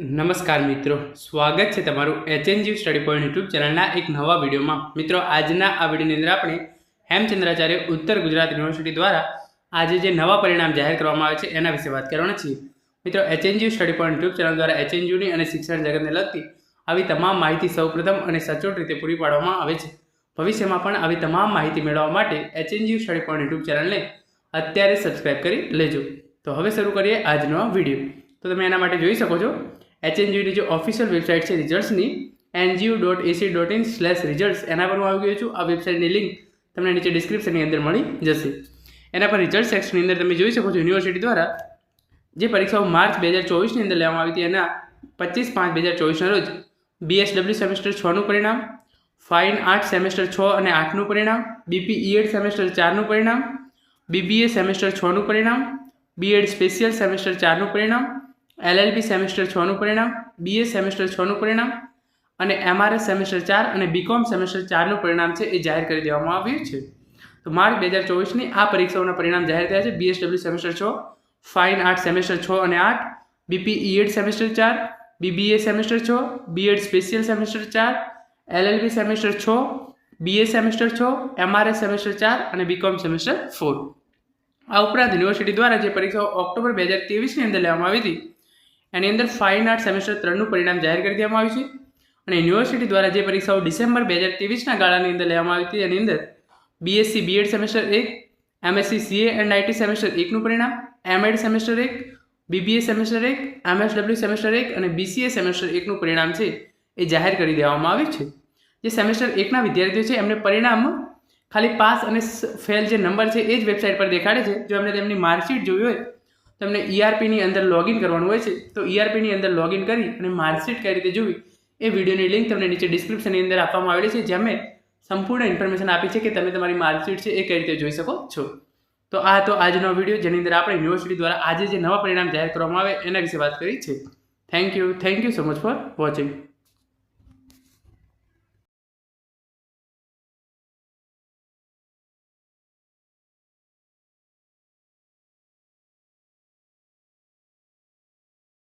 નમસ્કાર મિત્રો, સ્વાગત છે તમારું એચએનજી સ્ટડી પોઈન્ટ યુટ્યુબ ચેનલના એક નવા વિડીયોમાં. મિત્રો, આજના આ વિડીયોની અંદર આપણે હેમચંદ્રાચાર્ય ઉત્તર ગુજરાત યુનિવર્સિટી દ્વારા આજે જે નવા પરિણામ જાહેર કરવામાં આવે છે, એના વિશે વાત કરવાના છીએ. મિત્રો HNG study point YouTube channel દ્વારા એચએનજીયુની અને શિક્ષણ જગતને લગતી આવી તમામ માહિતી સૌપ્રથમ અને સચોટ રીતે પૂરી પાડવામાં આવે છે. ભવિષ્યમાં પણ આવી તમામ માહિતી મેળવવા માટે એચએનજી સ્ટડી પોઈન્ટ યુટ્યુબ ચેનલને અત્યારે સબસ્ક્રાઈબ કરી લેજો. તો હવે શરૂ કરીએ આજનો વીડિયો. તો તમે એના માટે જોઈ શકો છો એચએનજીની જે ઓફિશિયલ વેબસાઇટ છે રિઝલ્ટ્સની NGU dot AC dot in slash results એના પર હું આવી ગયો છું. આ વેબસાઇટની લિંક તમને નીચે ડિસ્ક્રિપ્શનની અંદર મળી જશે. એના પર રિઝલ્ટ સેક્શનની અંદર તમે જોઈ શકો છો યુનિવર્સિટી દ્વારા જે પરીક્ષાઓ માર્ચ બે હજાર ચોવીસની અંદર લેવામાં આવી હતી, એના પચીસ પાંચ બે હજાર ચોવીસના રોજ. બીએસડબલ્યુ સેમેસ્ટર છનું પરિણામ ફાઇન આર્ટ સેમેસ્ટર છ અને આઠનું પરિણામ બીપી ઈએડ સેમેસ્ટર ચારનું પરિણામ બીબીએ સેમેસ્ટર છનું પરિણામ બીએડ સ્પેશિયલ સેમેસ્ટર ચારનું પરિણામ એલએલબી સેમેસ્ટર છનું પરિણામ, બીએ સેમેસ્ટર છનું પરિણામ અને એમઆરએસ સેમેસ્ટર ચાર અને બીકોમ સેમેસ્ટર ચારનું પરિણામ છે એ જાહેર કરી દેવામાં આવ્યું છે. તો માર્ચ બે હજાર ચોવીસની આ પરીક્ષાઓના પરિણામ જાહેર થયા છે. બીએસડબલ્યુ સેમેસ્ટર છ, ફાઇન આર્ટ સેમેસ્ટર છ અને આઠ બીપી ઈએડ સેમેસ્ટર ચાર, બીબીએ સેમેસ્ટર છ, બીએડ સ્પેશિયલ સેમેસ્ટર ચાર, એલએલબી સેમેસ્ટર છ, બીએ સેમેસ્ટર છ એમઆરએસ સેમેસ્ટર ચાર અને બીકોમ સેમેસ્ટર ફોર. આ ઉપરાંત યુનિવર્સિટી દ્વારા જે પરીક્ષાઓ ઓક્ટોબર બે હજાર ત્રેવીસની અંદર લેવામાં આવી હતી એની અંદર ફાઇન આર્ટ સેમેસ્ટર ત્રણનું પરિણામ જાહેર કરી દેવામાં આવ્યું છે. અને યુનિવર્સિટી દ્વારા જે પરીક્ષાઓ ડિસેમ્બર બે હજાર ત્રેવીસના ગાળાની અંદર લેવામાં આવી હતી, એની અંદર બીએસસી બીએડ સેમેસ્ટર એક MSc CA and IT semester એકનું પરિણામ એમએડ સેમેસ્ટર એક બીબીએ સેમેસ્ટર એક એમએસડબલ્યુ સેમેસ્ટર એક અને બીસીએ સેમેસ્ટર એકનું પરિણામ છે એ જાહેર કરી દેવામાં આવ્યું છે. જે સેમેસ્ટર એકના વિદ્યાર્થીઓ છે, એમને પરિણામ ખાલી પાસ અને ફેલ જે નંબર છે એ જ વેબસાઇટ પર દેખાડે છે. જો એમને તેમની માર્કશીટ જોવી હોય તો એમને ઈઆરપીની અંદર લોગિન કરવાનું હોય છે, તો ઈઆરપીની અંદર લોગિન કરી અને માર્કશીટ કઈ રીતે જોવી એ વિડીયોની લિંક તમને નીચે ડિસ્ક્રિપ્શનની અંદર આપવામાં આવેલી છે, જ્યાં મેં સંપૂર્ણ ઇન્ફોર્મેશન આપી છે કે તમે તમારી માર્કશીટ છે એ કઈ રીતે જોઈ શકો છો. તો આ તો આજનો વીડિયો, જેની અંદર આપણે યુનિવર્સિટી દ્વારા આજે જે નવા પરિણામ જાહેર કરવામાં આવે એના વિશે વાત કરી છે. Thank you thank you so much for watching